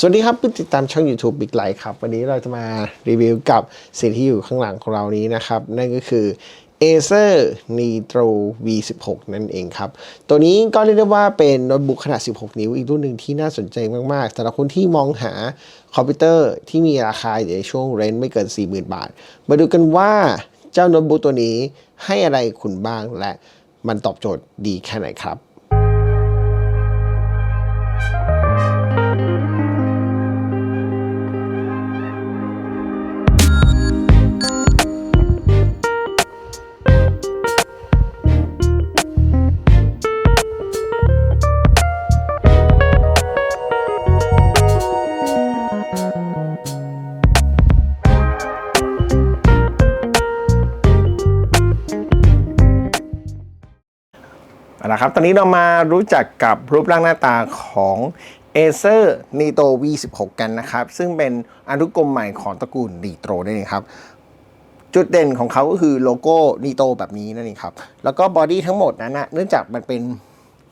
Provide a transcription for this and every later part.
สวัสดีครับผู้ติดตามช่อง YouTube Big Light ครับ วันนี้เราจะมารีวิวกับสิ่งที่อยู่ข้างหลังของเรานี้นะครับ นั่นก็คือ Acer Nitro V16 นั่นเองครับ ตัวนี้ก็เรียกได้ว่าเป็นโน้ตบุ๊กขนาด 16 นิ้วอีกรุ่นหนึ่งที่น่าสนใจมาก ๆสำหรับคนที่มองหาคอมพิวเตอร์ที่มีราคาอยู่ในช่วงเรนจ์ไม่เกิน 40,000 บาท มาดูกันว่าเจ้าโน้ตบุ๊กตัวนี้ให้อะไรคุณบ้างและมันตอบโจทย์ดีแค่ไหนครับ เอาละครับ ตอนนี้เรามารู้จักกับรูปร่างหน้าตาของ Acer n i t o V16 กันนะครับ ซึ่งเป็นอนุกรมใหม่ของตระกูล Nitro นั่นเองครับ จุดเด่นของเขาก็คือโลโก้ Nitro แบบนี้นั่นเองครับ แล้วก็บอดี้ทั้งหมดนั้นนะเนื่องจากมันเป็น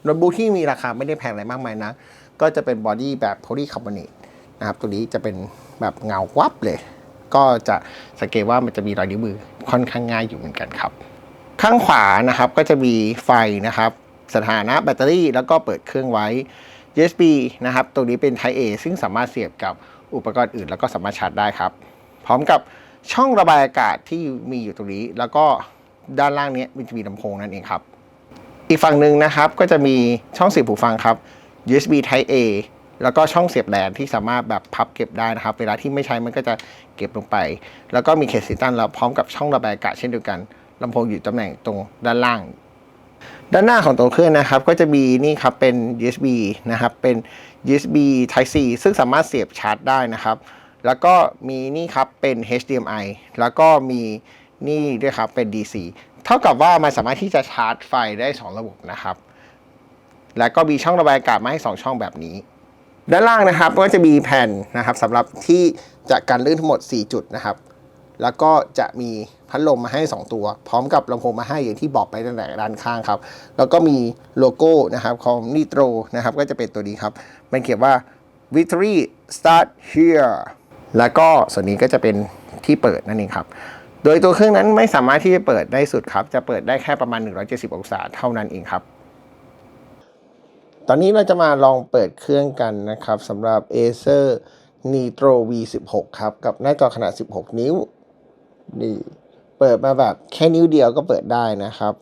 โน้ตบุ๊กที่มีราคาไม่ได้แพงอะไรมากมายนะ ก็จะเป็นบอดี้แบบโพลีคาร์บอเนตนะครับตัวนี้จะเป็นแบบเงาวับเลย ก็จะสังเกตว่ามันจะมีรอยนิ้วมือค่อนข้างง่ายอยู่เหมือนกันครับ ข้างขวานะครับก็จะมีไฟนะครับ สถานะแบตเตอรี่ แล้วก็เปิดเครื่องไว้ USB นะครับตัวนี้เป็น Type A ซึ่งสามารถเสียบกับอุปกรณ์อื่น แล้วก็สามารถชาร์จได้ครับ พร้อมกับช่องระบายอากาศที่มีอยู่ตรงนี้ แล้วก็ด้านล่างนี้มันจะมีลำโพงนั่นเองครับ อีกฝั่งหนึ่งนะครับก็จะมีช่องเสียบหูฟังครับ USB Type A แล้วก็ช่องเสียบแลนที่สามารถแบบพับเก็บได้นะครับ เวลาที่ไม่ใช้มันก็จะเก็บลงไป แล้วก็มีเคสสีตันแล้วพร้อมกับช่องระบายอากาศเช่นเดียวกันลำโพงอยู่ตำแหน่งตรงด้านล่าง ด้านหน้าของตัวเครื่องนะครับก็จะมีนี่ครับเป็น USB นะครับเป็น USB Type C ซึ่งสามารถเสียบชาร์จได้นะครับ แล้วก็มีนี่ครับเป็น HDMI แล้วก็มีนี่ด้วยครับเป็น DC เท่ากับว่ามันสามารถที่จะชาร์จไฟได้ 2 ระบบนะครับ แล้วก็มีช่องระบายอากาศมาให้ 2 ช่องแบบนี้ ด้านล่างนะครับก็จะมีแผ่นนะครับสำหรับที่จะกันลื่นทั้งหมด 4 จุดนะครับ แล้วก็จะมีพัดลมมาให้ 2 ตัว พร้อมกับลำโพงมาให้อย่างที่บอกไปตั้งแต่ด้านข้างครับ แล้วก็มีโลโก้นะครับของ Nitro นะครับก็จะเป็นตัวนี้ครับ มันเขียนว่า Victory Start Here แล้วก็ส่วนนี้ก็จะเป็นที่เปิดนั่นเองครับ โดยตัวเครื่องนั้นไม่สามารถที่จะเปิดได้สุดครับ จะเปิดได้แค่ประมาณ 170 องศาเท่านั้นเองครับ ตอนนี้เราจะมาลองเปิดเครื่องกันนะครับสำหรับ Acer Nitro V16 ครับ กับหน้าจอขนาด 16 นิ้ว นี่ เปิดมาแบบแค่นิ้วเดียวก็เปิดได้นะครับ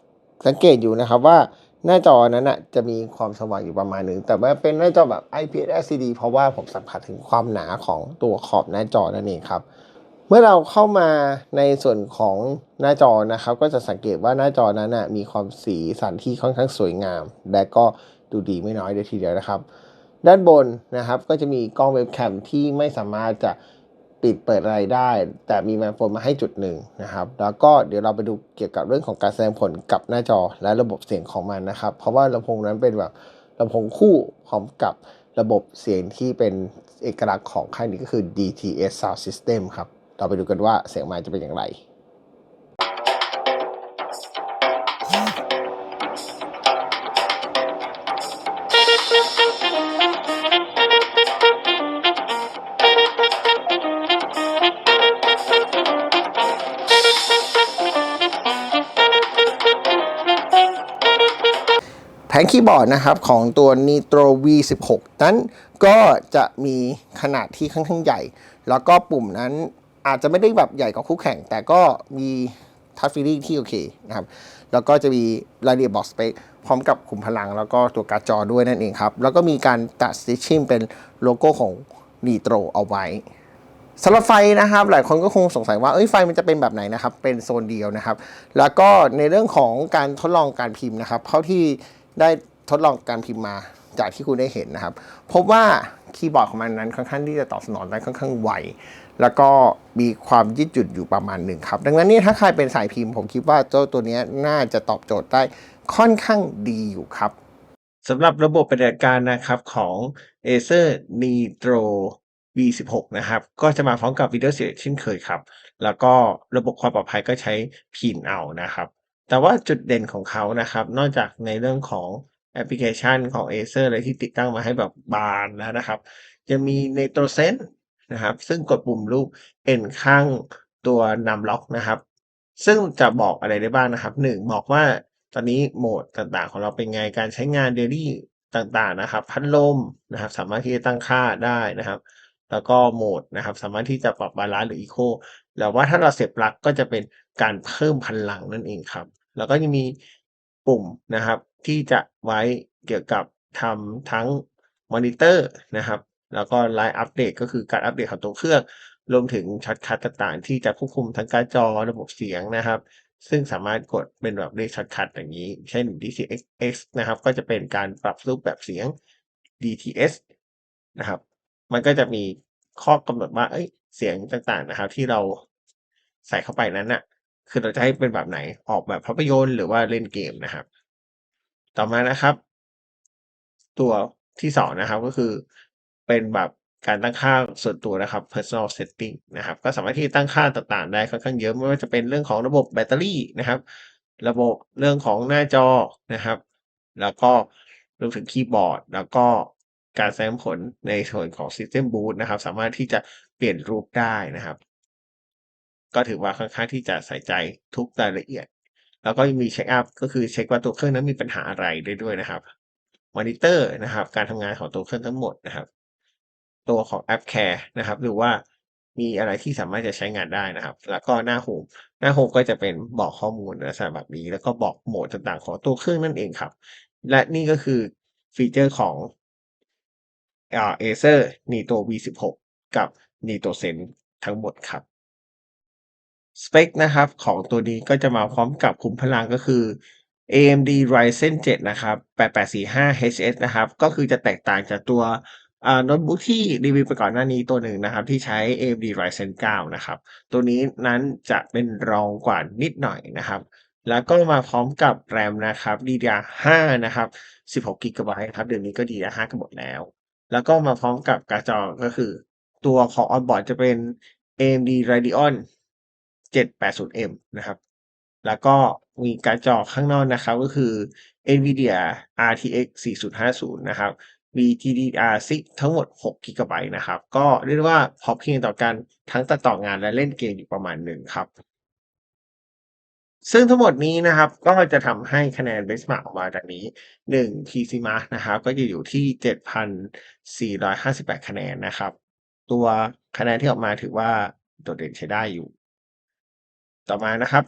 สังเกตอยู่นะครับว่าหน้าจอนั้นนะจะมีความสว่างอยู่ประมาณหนึ่ง แต่ว่าเป็นหน้าจอแบบ IPS LCD เพราะว่าผมสัมผัสถึงความหนาของตัวขอบหน้าจอนั่นเองครับ เมื่อเราเข้ามาในส่วนของหน้าจอนะครับ ก็จะสังเกตว่าหน้าจอนั้นนะมีความสีสันที่ค่อนข้างสวยงาม และก็ดูดีไม่น้อยเลยทีเดียวนะครับ ด้านบนนะครับก็จะมีกล้องเว็บแคมที่ไม่สามารถจะ ปิดเปิดอะไรได้ แต่มีไมโครโฟนมาให้จุดหนึ่งนะครับ แล้วก็เดี๋ยวเราไปดูเกี่ยวกับเรื่องของการแสดงผลกับหน้าจอและระบบเสียงของมันนะครับ เพราะว่าลำโพงนั้นเป็นแบบลำโพงคู่พร้อมกับระบบเสียงที่เป็นเอกลักษณ์ของค่ายนี้ก็คือ DTS Sound System ครับ เราไปดูกันว่าเสียงมาจะเป็นอย่างไร ผงคีย์บอร์ดนะครับของตัว Nitro V16 นั้นก็จะมีขนาดที่ค่อนข้างใหญ่ แล้วก็ปุ่มนั้นอาจจะไม่ได้แบบใหญ่กว่าคู่แข่ง แต่ก็มีทัชฟีลิ่งที่โอเคนะครับ แล้วก็จะมีรายละเอียดบอกสเปคพร้อมกับขุมพลัง แล้วก็ตัวการ์ดจอด้วยนั่นเองครับ แล้วก็มีการตัดสติชชิ่งเป็นโลโก้ของ Nitro เอาไว้สำหรับไฟนะครับ หลายคนก็คงสงสัยว่าเอ้ยไฟมันจะเป็นแบบไหนนะครับ เป็นโซนเดียวนะครับ แล้วก็ในเรื่องของการทดลองการพิมพ์นะครับเท่าที่ ได้ทดลองการพิมพ์มาจากที่คุณได้เห็นนะครับ พบว่าคีย์บอร์ดของมันนั้นค่อนข้างที่จะตอบสนองได้ค่อนข้างไวแล้วก็มีความยืดหยุ่นอยู่ประมาณหนึ่งครับ ดังนั้นนี่ถ้าใครเป็นสายพิมพ์ผมคิดว่าเจ้าตัวนี้น่าจะตอบโจทย์ได้ค่อนข้างดีอยู่ครับสำหรับระบบปฏิบัติการนะครับของ Acer Nitro V16 นะครับ ก็จะมาพร้อมกับ Video s e r i เช่นเคยครับ แล้วก็ระบบความปลอดภัยก็ใช้พินเอานะครับ แต่ว่าจุดเด่นของเขานะครับ นอกจากในเรื่องของแอปพลิเคชันของ Acer เลยที่ติดตั้งมาให้แบบบานแล้วนะครับ จะมี Nitrosen นะครับ ซึ่งกดปุ่มรูป N ข้างตัวนำล็อกนะครับ ซึ่งจะบอกอะไรได้บ้างนะครับ 1 บอกว่าตอนนี้โหมดต่างๆ ของเราเป็นไงการใช้งาน daily ต่างๆนะครับ พัดลมนะครับ สามารถที่จะตั้งค่าได้นะครับ แล้วก็โหมดนะครับ สามารถที่จะปรับบาลานซ์หรือ Eco แล้วว่าถ้าเราเสียบปลั๊กก็จะเป็น การเพิ่มพลังนั่นเองครับ แล้วก็ยังมีปุ่มนะครับ ที่จะไว้เกี่ยวกับทำทั้งมอนิเตอร์นะครับ แล้วก็ไลฟ์อัปเดตก็คือการอัปเดตของตัวเครื่อง รวมถึงช็อตคัตต่างๆ ที่จะควบคุมทั้งการจอระบบเสียงนะครับ ซึ่งสามารถกดเป็นแบบเลขช็อตคัตอย่างนี้ เช่น DCX นะครับ ก็จะเป็นการปรับรูปแบบเสียง DTS นะครับ มันก็จะมีข้อกำหนดว่าเอ้ยเสียงต่างๆนะครับ ที่เราใส่เข้าไปนั้นน่ะ คือเราจะให้เป็นแบบไหนออกแบบภาพยนตร์หรือว่าเล่นเกมนะครับ ต่อมานะครับ ตัวที่2นะครับก็คือเป็นแบบการตั้งค่าส่วนตัวนะครับ personal setting นะครับ ก็สามารถที่ตั้งค่าต่างๆ ได้ค่อนข้างเยอะไม่ว่าจะเป็นเรื่องของระบบแบตเตอรี่นะครับ ระบบเรื่องของหน้าจอนะครับ แล้วก็รวมถึงคีย์บอร์ด แล้วก็การแสดงผลในส่วนของ System Boot นะครับ สามารถที่จะเปลี่ยนรูปได้นะครับ ก็ถือว่าค่อนข้างที่จะใส่ใจทุกรายละเอียด แล้วก็มีเช็กอัปก็คือเช็กว่าตัวเครื่องนั้นมีปัญหาอะไรได้ด้วยนะครับมอนิเตอร์นะครับ การทำงานของตัวเครื่องทั้งหมดนะครับ ตัวของแอป Care นะครับ หรือว่ามีอะไรที่สามารถจะใช้งานได้นะครับ แล้วก็หน้า Home หน้า Home ก็จะเป็นบอกข้อมูลนลักษณะแบบนี้ แล้วก็บอกโหมดต่างๆ ของตัวเครื่องนั่นเองครับ และนี่ก็คือฟีเชอร์ของเอ่า Acer Nitro V16 กับ Nitrosen ทั้งหมดครับ สเปกนะครับของตัวนี้ก็จะมาพร้อมกับขุมพลังก็คือ AMD Ryzen 7 นะครับ 8845HS นะครับ ก็คือจะแตกต่างจากตัวโน้ตบุ๊กที่รีวิวไปก่อนหน้านี้ตัวหนึ่งนะครับ ที่ใช้ AMD Ryzen 9 นะครับ ตัวนี้นั้นจะเป็นรองกว่านิดหน่อยนะครับ แล้วก็มาพร้อมกับ RAM นะครับ DDR5 นะครับ 16 GB ครับ เดี๋ยวนี้ก็ DDR5 กันหมดแล้ว แล้วก็มาพร้อมกับการ์ดจอก็คือ ตัวของ On-board จะเป็น AMD Radeon 780M นะครับ แล้วก็มีการจอข้างนอกนะครับก็คือ NVIDIA RTX 4050 นะครับมี GDDR6 ทั้งหมด6 GB นะครับ ก็เรียกได้ว่าพอเพียงต่อกันทั้งตัดต่องานและเล่นเกมอยู่ประมาณหนึ่งครับ ซึ่งทั้งหมดนี้นะครับก็จะทำให้คะแนน Benchmark ออกมาดังนี้ 1 PC Mark นะครับ ก็จะอยู่ที่ 7,458 คะแนนนะครับ ตัวคะแนนที่ออกมาถือว่าโดดเด่นใช้ได้อยู่ ต่อมานะครับ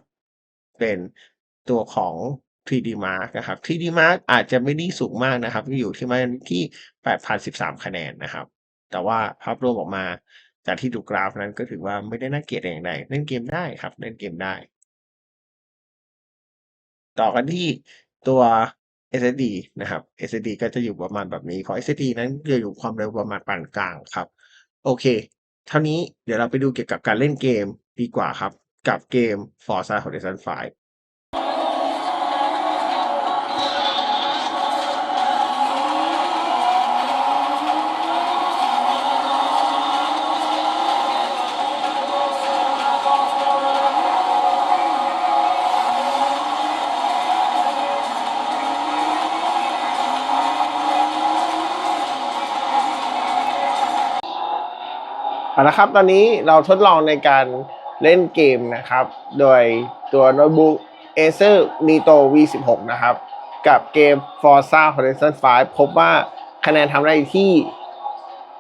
เป็นตัวของ 3D Mark นะครับ 3D Mark อาจจะไม่ได้สูงมากนะครับ อยู่ที่ประมาณที่ 8,013 คะแนนนะครับ แต่ว่าภาพรวมออกมาจากที่ดูกราฟนั้นก็ถือว่าไม่ได้น่าเกลียดอย่างใดเล่นเกมได้ครับเล่นเกมได้ ต่อกันที่ตัว SSD นะครับ SSD ก็จะอยู่ประมาณแบบนี้ ของ SSD นั้นจะอยู่ความเร็วประมาณปานกลางครับ โอเค เท่านี้เดี๋ยวเราไปดูเกี่ยวกับการเล่นเกมดีกว่าครับ กับเกม Forza Horizon 5เอาละครับ ตอนนี้เราทดลองในการ เล่นเกมนะครับ โดยตัวโน้ตบุ๊ก Acer Nitro V16 นะครับ กับเกม Forza Horizon 5 พบว่าคะแนนทำได้ที่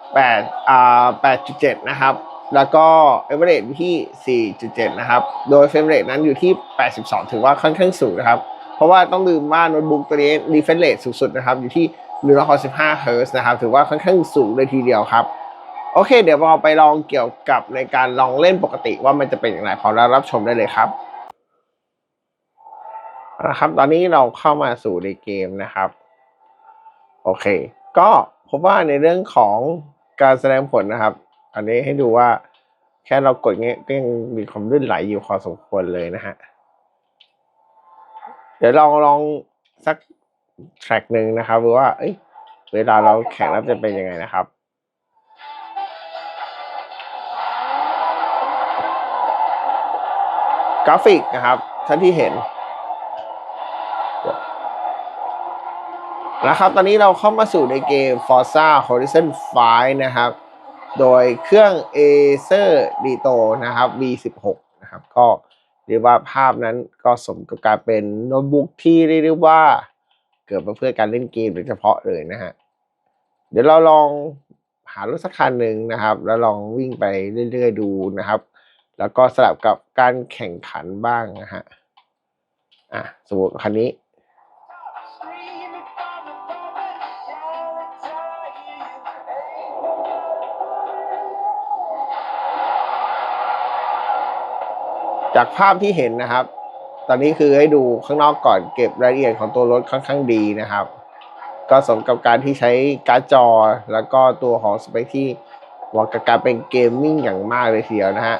8อ่า8.7 นะครับ แล้วก็ average ที่ 4.7 นะครับ โดย frame rate นั้นอยู่ที่ 82 ถือว่าค่อนข้างสูงนะครับ เพราะว่าต้องลืมว่าโน้ตบุ๊กตัวนี้ refresh rate สูงสุดนะครับ อยู่ที่165 Hz นะครับ ถือว่าค่อนข้างสูงเลยทีเดียวครับ โอเค เดี๋ยวเราไปลองเกี่ยวกับในการลองเล่นปกติว่ามันจะเป็นอย่างไรพอเรารับชมได้เลยครับเอาละครับ ตอนนี้เราเข้ามาสู่ในเกมนะครับ โอเค ก็พบว่าในเรื่องของการแสดงผลนะครับ อันนี้ให้ดูว่าแค่เรากดเงี้ยก็ยังมีความลื่นไหลอยู่พอสมควรเลยนะฮะ เดี๋ยวลองลองสักแทร็กหนึ่งนะครับว่าเอ้ยเวลาเราแข่งแล้วจะเป็นยังไงนะครับ กราฟิกนะครับท่านที่เห็นนะครับ ตอนนี้เราเข้ามาสู่ในเกม Forza Horizon 5 นะครับ โดยเครื่อง Acer Nitro นะครับ V16 นะครับ ก็เรียกว่าภาพนั้นก็สมกับการเป็นโน้ตบุ๊กที่เรียกว่าเกิดมาเพื่อการเล่นเกมโดยเฉพาะเลยนะฮะ เดี๋ยวเราลองหารถสักคันหนึ่งนะครับ แล้วลองวิ่งไปเรื่อยๆดูนะครับ แล้วก็สลับกับการแข่งขันบ้างนะฮะอะสมมติคันนี้จากภาพที่เห็นนะครับ ตอนนี้คือให้ดูข้างนอกก่อนเก็บรายละเอียดของตัวรถค่อนข้างดีนะครับ ก็สมกับการที่ใช้การ์ดจอ แล้วก็ตัวของสเปคที่เหมาะกับการเป็นเกมมิ่งอย่างมากเลยทีเดียวนะฮะ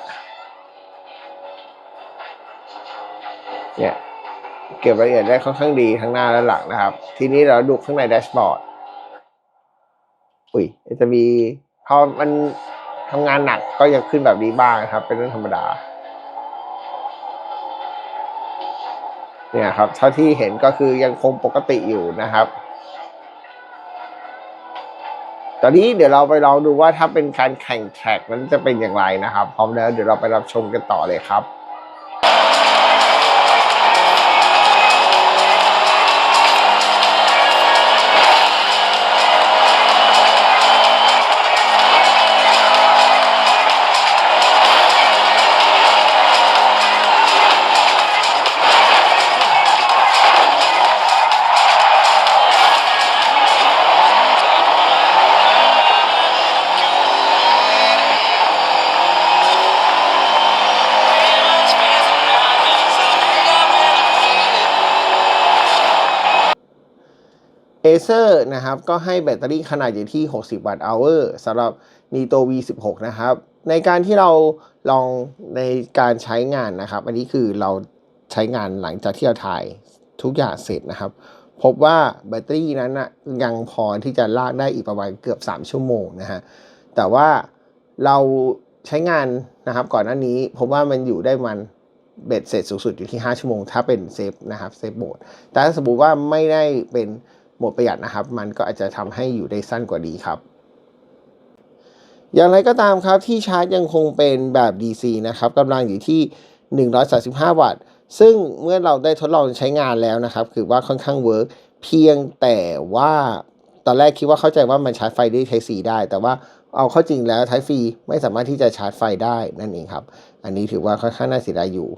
เนี่ยเก็บรายละเอียดได้ค่อนข้างดีทั้งหน้าและหลังนะครับ ทีนี้เราดูข้างในแดชบอร์ดอุ้ยจะมีพอมันทำงานหนักก็ยังขึ้นแบบนี้บ้างนะครับ เป็นเรื่องธรรมดา เนี่ยครับ เท่าที่เห็นก็คือยังคงปกติอยู่นะครับ ตอนนี้เดี๋ยวเราไปลองดูว่าถ้าเป็นการแข่งแทร็กนั้นจะเป็นอย่างไรนะครับ พร้อมแล้วเดี๋ยวเราไปรับชมกันต่อเลยครับ เอเซอร์นะครับก็ให้แบตเตอรี่ขนาดอยู่ที่ 60 วัตต์ hour สำหรับ Nito V16 นะครับ ในการที่เราลองในการใช้งานนะครับ อันนี้คือเราใช้งานหลังจากที่เราถ่ายทุกอย่างเสร็จนะครับ พบว่าแบตเตอรี่นั้นนะยังพอที่จะลากได้อีกประมาณเกือบ 3 ชั่วโมงนะฮะแต่ว่าเราใช้งานนะครับ ก่อนหน้านี้พบว่ามันอยู่ได้มันเบ็ดเสร็จสูงสุดอยู่ที่ 5 ชั่วโมง ถ้าเป็นเซฟนะครับเซฟโหมดแต่ถ้าสมมติว่าไม่ได้เป็น หมดประหยัดนะครับ มันก็อาจจะทำให้อยู่ได้สั้นกว่านี้ครับ อย่างไรก็ตามครับที่ชาร์จยังคงเป็นแบบ DC นะครับกำลังอยู่ที่ 135 วัตต์ ซึ่งเมื่อเราได้ทดลองใช้งานแล้วนะครับ คือว่าค่อนข้างเวิร์กเพียงแต่ว่าตอนแรกคิดว่าเข้าใจว่ามันชาร์จไฟด้วย Type C ได้ แต่ว่าเอาเข้าจริงแล้ว Type C ไม่สามารถที่จะชาร์จไฟได้นั่นเองครับ อันนี้ถือว่าค่อนข้างน่าเสียดายอยู่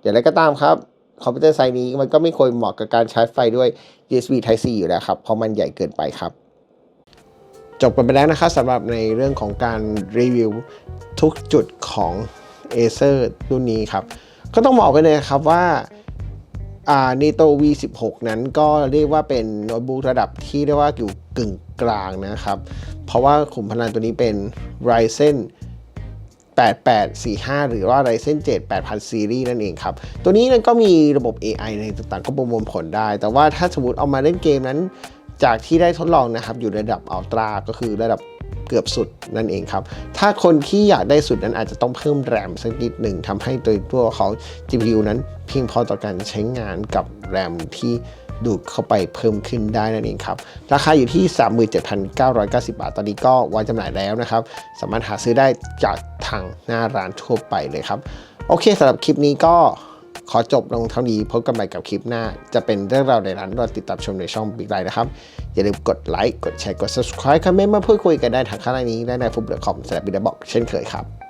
อย่างไรก็ตามครับ คอมพิวเตอร์ไซส์นี้มันก็ไม่ควรเหมาะกับการชาร์จไฟด้วย USB Type C อยู่แล้วครับ เพราะมันใหญ่เกินไปครับ จบกันไปแล้วนะครับสำหรับในเรื่องของการรีวิวทุกจุดของ Acer รุ่นนี้ครับ ก็ต้องบอกไปเลยครับว่าอ่า Nito V16 นั้นก็เรียกว่าเป็นโน้ตบุ๊กระดับที่เรียกว่าอยู่กึ่งกลางนะครับ เพราะว่าขุมพลังตัวนี้เป็น Ryzen 8845 หรือว่า Ryzen 7 8000 Series นั่นเองครับ ตัวนี้นั้นก็มีระบบ AI ในต่างๆ ก็ประมวลผลได้ แต่ว่าถ้าสมมติเอามาเล่นเกมนั้น จากที่ได้ทดลองนะครับ อยู่ระดับอัลตร้าก็คือระดับเกือบสุดนั่นเองครับ ถ้าคนที่อยากได้สุดนั้นอาจจะต้องเพิ่มแรมสักนิดหนึ่งทำให้ตัวตัวเขา GPU นั้นเพียงพอต่อการใช้งานกับแรมที่ ดูดเข้าไปเพิ่มขึ้นได้นั่นเองครับ ราคาอยู่ที่ 37,990 บาท ตอนนี้ก็วางจำหน่ายแล้วนะครับ สามารถหาซื้อได้จากทางหน้าร้านทั่วไปเลยครับ โอเคสำหรับคลิปนี้ก็ขอจบลงเท่านี้พบกันใหม่กับคลิปหน้า จะเป็นเรื่องราวในร้านรอติดตามชมในช่องบิ๊กไลน์นะครับ อย่าลืมกดไลค์กดแชร์กด subscribe คอมเมนต์มาพูดคุยกันได้ทางข้างล่างนี้และในฟุบเดอ .com สำหรับบิ๊กบอกเช่นเคยครับ